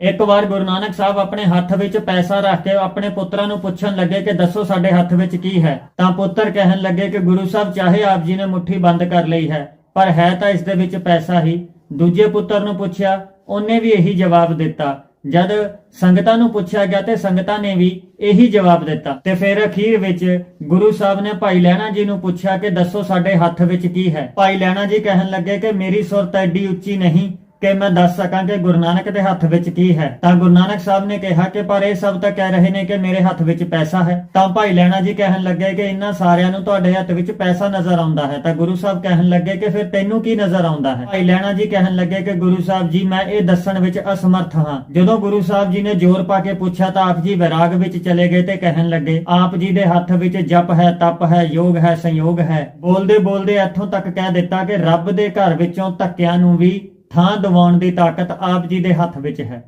ਇੱਕ ਵਾਰ ਗੁਰੂ ਨਾਨਕ ਸਾਹਿਬ ਆਪਣੇ ਹੱਥ ਵਿੱਚ ਪੈਸਾ ਰੱਖ ਕੇ ਆਪਣੇ ਪੁੱਤਰਾਂ ਨੂੰ ਪੁੱਛਣ ਲੱਗੇ ਕਿ ਦੱਸੋ ਸਾਡੇ ਹੱਥ ਵਿੱਚ ਕੀ ਹੈ, ਤਾਂ ਪੁੱਤਰ ਕਹਿਣ ਲੱਗੇ ਕਿ ਗੁਰੂ ਸਾਹਿਬ ਚਾਹੇ ਆਪ ਜੀ ਨੇ ਮੁੱਠੀ ਬੰਦ ਕਰ ਲਈ ਹੈ, ਪਰ ਹੈ ਤਾਂ ਇਸ ਦੇ ਵਿੱਚ ਪੈਸਾ ਹੀ। ਦੂਜੇ ਪੁੱਤਰ ਨੂੰ ਪੁੱਛਿਆ, ਉਹਨੇ ਵੀ ਇਹੀ ਜਵਾਬ ਦਿੱਤਾ। ਜਦ ਸੰਗਤਾਂ ਨੂੰ ਪੁੱਛਿਆ ਗਿਆ ਤੇ ਸੰਗਤਾਂ ਨੇ ਵੀ ਇਹੀ ਜਵਾਬ ਦਿੱਤਾ। ਤੇ ਫਿਰ ਅਖੀਰ ਵਿੱਚ ਗੁਰੂ ਸਾਹਿਬ ਨੇ ਭਾਈ ਲੈਣਾ ਜੀ ਨੂੰ ਪੁੱਛਿਆ ਕਿ ਦੱਸੋ ਸਾਡੇ ਹੱਥ ਵਿੱਚ ਕੀ ਹੈ? ਭਾਈ ਲੈਣਾ ਜੀ ਕਹਿਣ ਲੱਗੇ ਕਿ ਮੇਰੀ ਸੁਰਤ ਐਡੀ ਉੱਚੀ ਨਹੀਂ ਕਿ ਮੈਂ ਦੱਸ ਸਕਾਂ ਕਿ ਗੁਰੂ ਨਾਨਕ ਦੇ ਹੱਥ ਵਿੱਚ ਕੀ ਹੈ। ਤਾਂ ਗੁਰੂ ਨਾਨਕ ਸਾਹਿਬ ਨੇ ਕਿਹਾ ਕਿ ਪਰ ਇਹ ਸਭ ਤਾਂ ਕਹਿ ਰਹੇ ਨੇ ਕਿ ਮੇਰੇ ਹੱਥ ਵਿੱਚ ਪੈਸਾ ਹੈ। ਤਾਂ ਭਾਈ ਲੈਣਾ ਜੀ ਕਹਿਣ ਲੱਗੇ ਕਿ ਇਹਨਾਂ ਸਾਰਿਆਂ ਨੂੰ ਤੁਹਾਡੇ ਹੱਥ ਵਿੱਚ ਪੈਸਾ ਨਜ਼ਰ ਆਉਂਦਾ ਹੈ। ਤਾਂ ਗੁਰੂ ਸਾਹਿਬ ਕਹਿਣ ਲੱਗੇ ਕਿ ਫਿਰ ਤੈਨੂੰ ਕੀ ਨਜ਼ਰ ਆਉਂਦਾ ਹੈ? ਭਾਈ ਲੈਣਾ ਜੀ ਕਹਿਣ ਲੱਗੇ ਕਿ ਗੁਰੂ ਸਾਹਿਬ ਜੀ, ਮੈਂ ਇਹ ਦੱਸਣ ਵਿੱਚ ਅਸਮਰਥ ਹਾਂ। ਜਦੋਂ ਗੁਰੂ ਸਾਹਿਬ ਜੀ ਨੇ ਜ਼ੋਰ ਪਾ ਕੇ ਪੁੱਛਿਆ ਤਾਂ ਆਪ ਜੀ ਵਿਰਾਗ ਵਿੱਚ ਚਲੇ ਗਏ ਤੇ ਕਹਿਣ ਲੱਗੇ, ਆਪ ਜੀ ਦੇ ਹੱਥ ਵਿੱਚ ਜਪ ਹੈ, ਤਪ ਹੈ, ਯੋਗ ਹੈ, ਸੰਯੋਗ ਹੈ। ਬੋਲਦੇ ਬੋਲਦੇ ਇੱਥੋਂ ਤੱਕ ਕਹਿ ਦਿੱਤਾ ਕਿ ਰੱਬ ਦੇ ਘਰ ਵਿੱਚੋਂ ਧੱਕਿਆਂ ਨੂੰ ਵੀ ਥਾਂ ਦਿਵਾਉਣ ਦੀ ਤਾਕਤ ਆਪ ਜੀ ਦੇ ਹੱਥ ਵਿੱਚ ਹੈ।